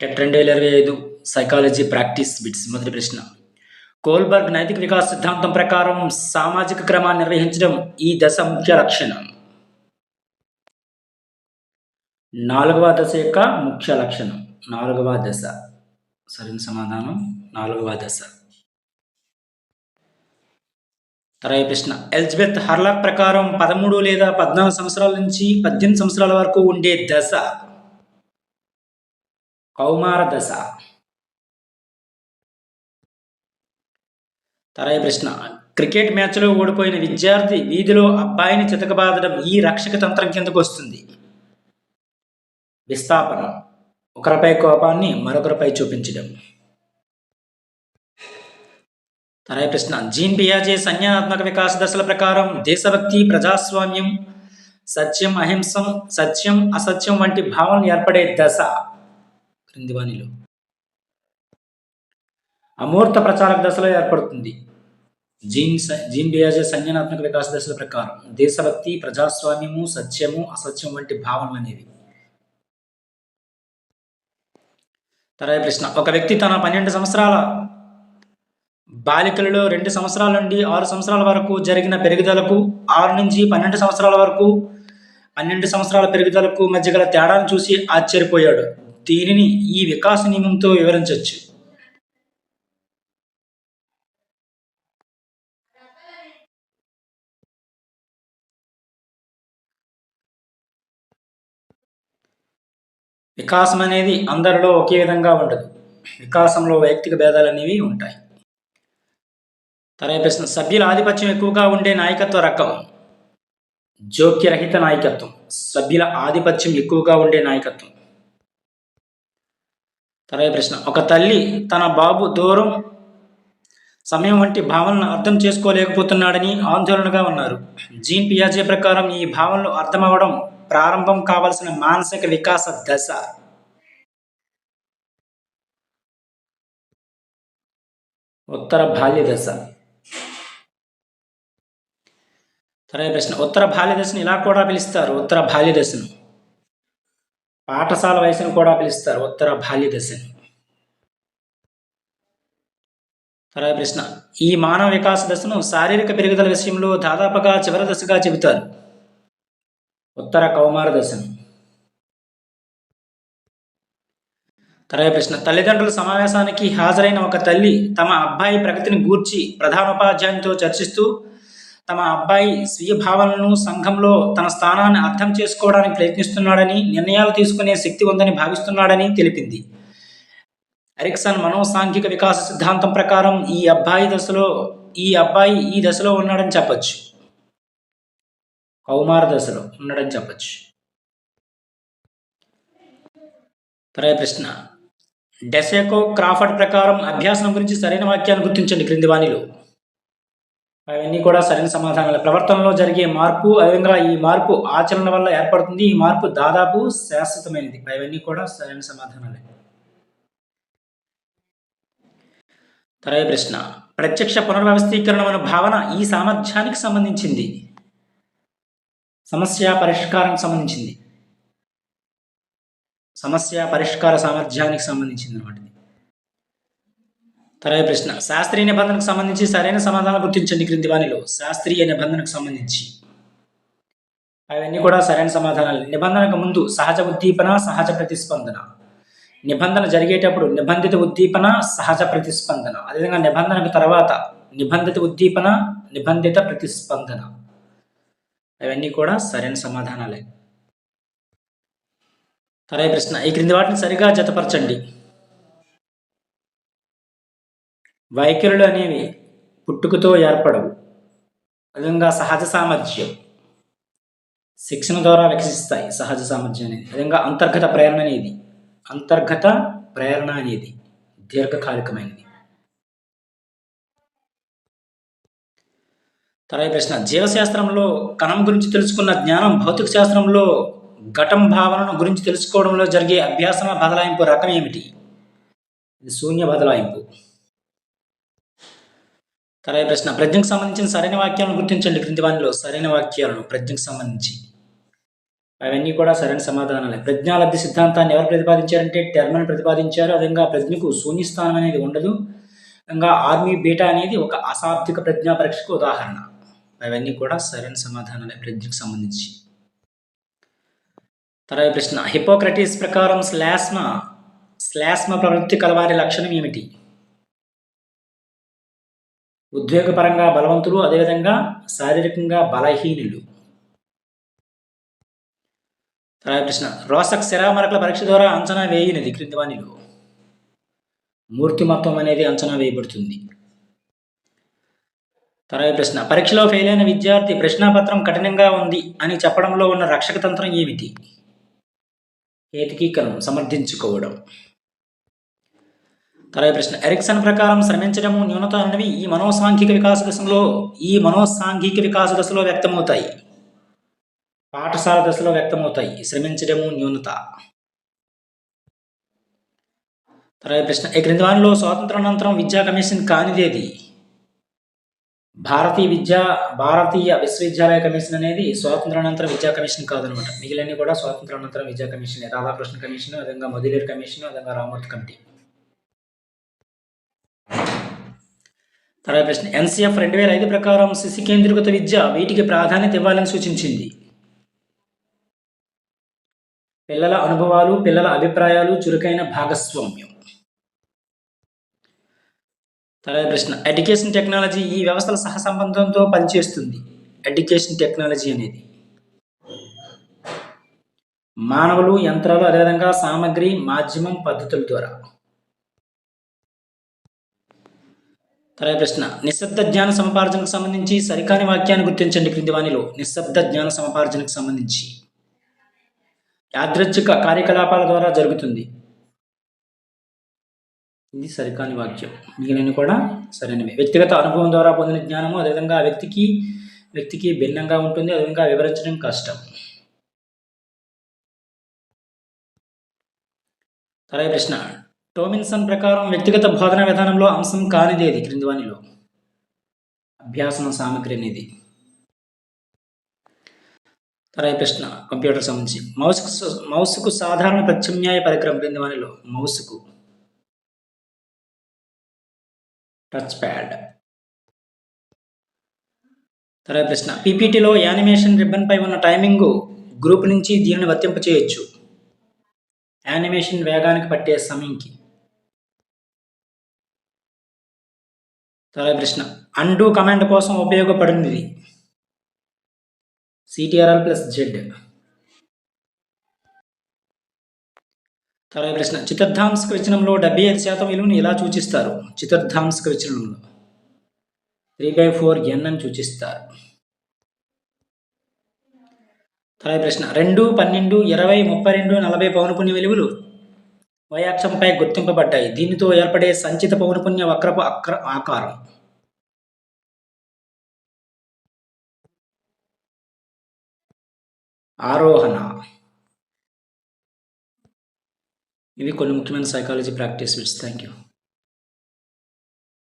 TET రెండు వేల ఇరవై ఐదు సైకాలజీ ప్రాక్టీస్ బిట్స్ మొదటి ప్రశ్న. కోల్బర్గ్ నైతిక వికాస సిద్ధాంతం ప్రకారం సామాజిక క్రమాన్ని నిర్వహించడం ఈ దశ ముఖ్య లక్షణం. నాలుగవ దశ యొక్క ముఖ్య లక్షణం. నాలుగవ దశ. సరైన సమాధానం? నాలుగవ దశ. తర్వాత ప్రశ్న. ఎలిజబెత్ హర్లాక్ ప్రకారం పదమూడు లేదా పద్నాలుగు సంవత్సరాల నుంచి పద్దెనిమిది సంవత్సరాల వరకు ఉండే దశ. కౌమార దశ. తర్వాత ప్రశ్న. క్రికెట్ మ్యాచ్లో ఓడిపోయిన విద్యార్థి వీధిలో అబ్బాయిని చితకబాదడం ఈ రక్షక తంత్రం కిందకు వస్తుంది. విస్థాపన. ఒకరిపై కోపాన్ని మరొకరిపై చూపించడం. తర్వాత ప్రశ్న. జీన్ పియాజే సంజ్ఞానాత్మక వికాస దశల ప్రకారం దేశభక్తి ప్రజాస్వామ్యం సత్యం అహింసం సత్యం అసత్యం వంటి భావనలు ఏర్పడే దశ. క్రింది అమూర్త ప్రచారక దశలో ఏర్పడుతుంది. జీన్ జీన్ డియాజే సంజ్ఞానాత్మక వికాస దశల ప్రకారం దేశభక్తి ప్రజాస్వామ్యము సత్యము అసత్యం వంటి భావనలు అనేవి. తర్వాత ప్రశ్న. ఒక వ్యక్తి తన పన్నెండు సంవత్సరాల బాలికలలో రెండు సంవత్సరాల నుండి ఆరు సంవత్సరాల వరకు జరిగిన పెరుగుదలకు ఆరు నుంచి పన్నెండు సంవత్సరాల వరకు పన్నెండు సంవత్సరాల పెరుగుదలకు మధ్య గల తేడాను చూసి ఆశ్చర్యపోయాడు. దీనిని ఈ వికాస నియమంతో వివరించవచ్చు. వికాసం అనేది అందరిలో ఒకే విధంగా ఉండదు. వికాసంలో వైయక్తిక భేదాలు అనేవి ఉంటాయి. తర్వాత ప్రశ్న సభ్యుల ఆధిపత్యం ఎక్కువగా ఉండే నాయకత్వ రకం. జోక్యరహిత నాయకత్వం. సభ్యుల ఆధిపత్యం ఎక్కువగా ఉండే నాయకత్వం. తర్వాత ప్రశ్న. ఒక తల్లి తన బాబు దూరం సమయం వంటి భావనను అర్థం చేసుకోలేకపోతున్నాడని ఆందోళనగా ఉన్నారు. జీన్ పియాజే ప్రకారం ఈ భావనలు అర్థమవడం ప్రారంభం కావలసిన మానసిక వికాస దశ. ఉత్తర బాల్య దశ. తర్వాత ప్రశ్న. ఉత్తర బాల్య దశను ఇలా కూడా పిలుస్తారు. ఉత్తర బాల్య దశను. పాఠశాల వయసును కూడా పిలుస్తారు ఉత్తర బాల్య దశని. తర్వాత ప్రశ్న ఈ మానవ వికాస దశను శారీరక పెరుగుదల విషయంలో దాదాపుగా చివరి దశగా చెబుతారు. ఉత్తర కౌమార దశను. తర్వాత ప్రశ్న తల్లిదండ్రుల సమావేశానికి హాజరైన ఒక తల్లి తమ అబ్బాయి ప్రగతిని గూర్చి ప్రధానోపాధ్యాయునితో చర్చిస్తూ తమ అబ్బాయి స్వీయ భావనలను సంఘంలో తన స్థానాన్ని అర్థం చేసుకోవడానికి ప్రయత్నిస్తున్నాడని నిర్ణయాలు తీసుకునే శక్తి ఉందని భావిస్తున్నాడని తెలిపింది. ఎరిక్సన్ మనోసాంఘిక వికాస సిద్ధాంతం ప్రకారం ఈ అబ్బాయి దశలో ఈ అబ్బాయి ఈ దశలో ఉన్నాడని చెప్పచ్చు. కౌమార దశలో ఉన్నాడని చెప్పచ్చు. తర్వాత ప్రశ్న. డెసెకో క్రాఫర్డ్ ప్రకారం అభ్యాసం గురించి సరైన వాక్యాన్ని గుర్తించండి క్రింది వాణిలో. అవన్నీ కూడా సరైన సమాధానాలు ప్రవర్తనలో జరిగే మార్పు అదేవిధంగా ఈ మార్పు ఆచరణ వల్ల ఏర్పడుతుంది. ఈ మార్పు దాదాపు శాశ్వతమైనది. అవన్నీ కూడా సరైన సమాధానాలే తర్వాత ప్రశ్న. ప్రత్యక్ష పునర్వ్యవస్థీకరణ అనే భావన ఈ సామర్థ్యానికి సంబంధించింది. సమస్య పరిష్కారానికి సంబంధించింది. సమస్య పరిష్కార సామర్థ్యానికి సంబంధించింది అనమాట తర్వాత ప్రశ్న. శాస్త్రీయ నిబంధనకు సంబంధించి సరైన సమాధానం గుర్తించండి క్రింది వాణిలో శాస్త్రీయ నిబంధనకు సంబంధించి. అవన్నీ కూడా సరైన సమాధానాలు. నిబంధనకు ముందు సహజ ఉద్దీపన సహజ ప్రతిస్పందన. నిబంధన జరిగేటప్పుడు నిబంధిత ఉద్దీపన సహజ ప్రతిస్పందన. అదేవిధంగా నిబంధనకు తర్వాత నిబంధిత ఉద్దీపన నిబంధిత ప్రతిస్పందన. అవన్నీ కూడా సరైన సమాధానాలే. తర్వాత ప్రశ్న. ఈ క్రింది వాటిని సరిగా జతపరచండి. వైఖరులు అనేవి పుట్టుకతో ఏర్పడవు. అదేవిధంగా సహజ సామర్థ్యం. శిక్షణ ద్వారా వికసిస్తాయి సహజ సామర్థ్యం అనేది. అదేవిధంగా అంతర్గత ప్రేరణ అనేది. అంతర్గత ప్రేరణ అనేది దీర్ఘకాలికమైనది. తర్వాత ప్రశ్న. జీవశాస్త్రంలో కణం గురించి తెలుసుకున్న జ్ఞానం భౌతిక శాస్త్రంలో ఘటం భావనను గురించి తెలుసుకోవడంలో జరిగే అభ్యాసన బదలాయింపు రకం ఏమిటి? శూన్య బదలాయింపు. తర్వాత ప్రశ్న. ప్రజ్ఞకు సంబంధించిన సరైన వాక్యాలను గుర్తించండి క్రింది వానిలో. సరైన వాక్యాలను ప్రజ్ఞకు సంబంధించి. అవన్నీ కూడా సరైన సమాధానాలే. ప్రజ్ఞాలబ్ధి సిద్ధాంతాన్ని ఎవరు ప్రతిపాదించారంటే టెర్మన్ ప్రతిపాదించారు. అదేవిధంగా ప్రజ్ఞకు శూన్యస్థానం అనేది ఉండదు. ఇంకా ఆర్మీ బీటా అనేది ఒక అశాబ్దిక ప్రజ్ఞా పరీక్షకు ఉదాహరణ. అవన్నీ కూడా సరైన సమాధానాలే ప్రజ్ఞకు సంబంధించి. తర్వాత ప్రశ్న. హిపోక్రటీస్ ప్రకారం శ్లాస్మ శ్లాష్మ ప్రవృత్తి కలవారి లక్షణం ఏమిటి? ఉద్వేగపరంగా బలవంతులు అదేవిధంగా శారీరకంగా బలహీనులు. తర్వాత ప్రశ్న. రోసక్ శిరామరకల పరీక్ష ద్వారా అంచనా వేయనిది క్రిందవాణిలో. మూర్తిమత్వం అనేది అంచనా వేయబడుతుంది. తర్వాత ప్రశ్న. పరీక్షలో ఫెయిల్ అయిన విద్యార్థి ప్రశ్నాపత్రం కఠినంగా ఉంది అని చెప్పడంలో ఉన్న రక్షక తంత్రం ఏమిటి? ఏకీకరణం సమర్థించుకోవడం. తర్వాత ప్రశ్న. ఎరిక్సన్ ప్రకారం శ్రమించడము న్యూనత అనేవి ఈ మనోసాంఘిక వికాస దశలో ఈ మనోసాంఘిక వికాస దశలో వ్యక్తమవుతాయి. పాఠశాల దశలో వ్యక్తమవుతాయి. శ్రమించడము న్యూనత. తర్వాత ప్రశ్న. ఈ క్రింది వారిలో స్వాతంత్రానంతరం విద్యా కమిషన్ కానిదేది? భారతీయ విద్యా భారతీయ విశ్వవిద్యాలయ కమిషన్ అనేది స్వాతంత్రానంతరం విద్యా కమిషన్ కాదనమాట. మిగిలినవి కూడా స్వాతంత్రానంతరం విద్యా కమిషన్. రాధాకృష్ణ కమిషన్ అదేవిధంగా మొదిలేరు కమిషన్ అదేవిధంగా రామూర్తి కమిటీ. తర్వాత ప్రశ్న ఎన్సీఎఫ్ రెండు వేల ఐదు ప్రకారం శిశు కేంద్రీకృత విద్య వీటికి ప్రాధాన్యత ఇవ్వాలని సూచించింది. పిల్లల అనుభవాలు పిల్లల అభిప్రాయాలు చురుకైన భాగస్వామ్యం. తర్వాత ప్రశ్న ఎడ్యుకేషన్ టెక్నాలజీ ఈ వ్యవస్థల సహసంబంధంతో పనిచేస్తుంది. ఎడ్యుకేషన్ టెక్నాలజీ అనేది. మానవులు యంత్రాలు అదేవిధంగా సామగ్రి మాధ్యమం పద్ధతుల ద్వారా. తర్వాత ప్రశ్న. నిశ్శబ్ద జ్ఞాన సముపార్జనకు సంబంధించి సరికాని వాక్యాన్ని గుర్తించండి క్రింది వాణిలో. నిశ్శబ్ద జ్ఞాన సముపార్జనకు సంబంధించి. యాదృచ్ఛిక కార్యకలాపాల ద్వారా జరుగుతుంది. ఇది సరికాని వాక్యం. మిగిలిన కూడా సరైనవి. వ్యక్తిగత అనుభవం ద్వారా పొందిన జ్ఞానము అదేవిధంగా ఆ వ్యక్తికి వ్యక్తికి భిన్నంగా ఉంటుంది అదేవిధంగా వివరించడం కష్టం. తర్వాత ప్రశ్న. టోమిన్సన్ ప్రకారం వ్యక్తిగత బోధన విధానంలో అంశం కానిదేది క్రింది వానిలో అభ్యాసన సామగ్రి అనేది. తర్వాత ప్రశ్న కంప్యూటర్ సంబంధించి. మౌస్కు మౌస్కు సాధారణ ప్రత్యామ్నాయ పరికరం క్రింది వానిలో మౌస్కు. టచ్ ప్యాడ్ తర్వాత ప్రశ్న పీపీటీలో యానిమేషన్ రిబ్బన్ పై ఉన్న టైమింగ్ గ్రూప్ నుంచి దీనిని వర్తింప చేయొచ్చు యానిమేషన్ వేగానికి పట్టే సమయంకి. తర్వాత ప్రశ్న అండూ కమాండ్ కోసం ఉపయోగపడింది. సిటిఆర్ఆర్ ప్లస్ జెడ్ తర్వాత ప్రశ్న చతుర్థాంశక విచనంలో డెబ్బై ఐదు శాతం విలువను ఎలా సూచిస్తారు? చతుర్థాంశక విచనంలో త్రీ బై ఫోర్ ఎన్ అని సూచిస్తారు. తర్వాత ప్రశ్న రెండు పన్నెండు ఇరవై ముప్పై రెండు నలభై పౌనపుణ్య విలువలు. వయాక్షంపై గుర్తింపబడ్డాయి. దీనితో ఏర్పడే సంచిత పౌనపుణ్య వక్రపు అక్ర ఆకారం. ఆరోహణ. ఇవి కొన్ని ముఖ్యమైన psychology practice bits thank you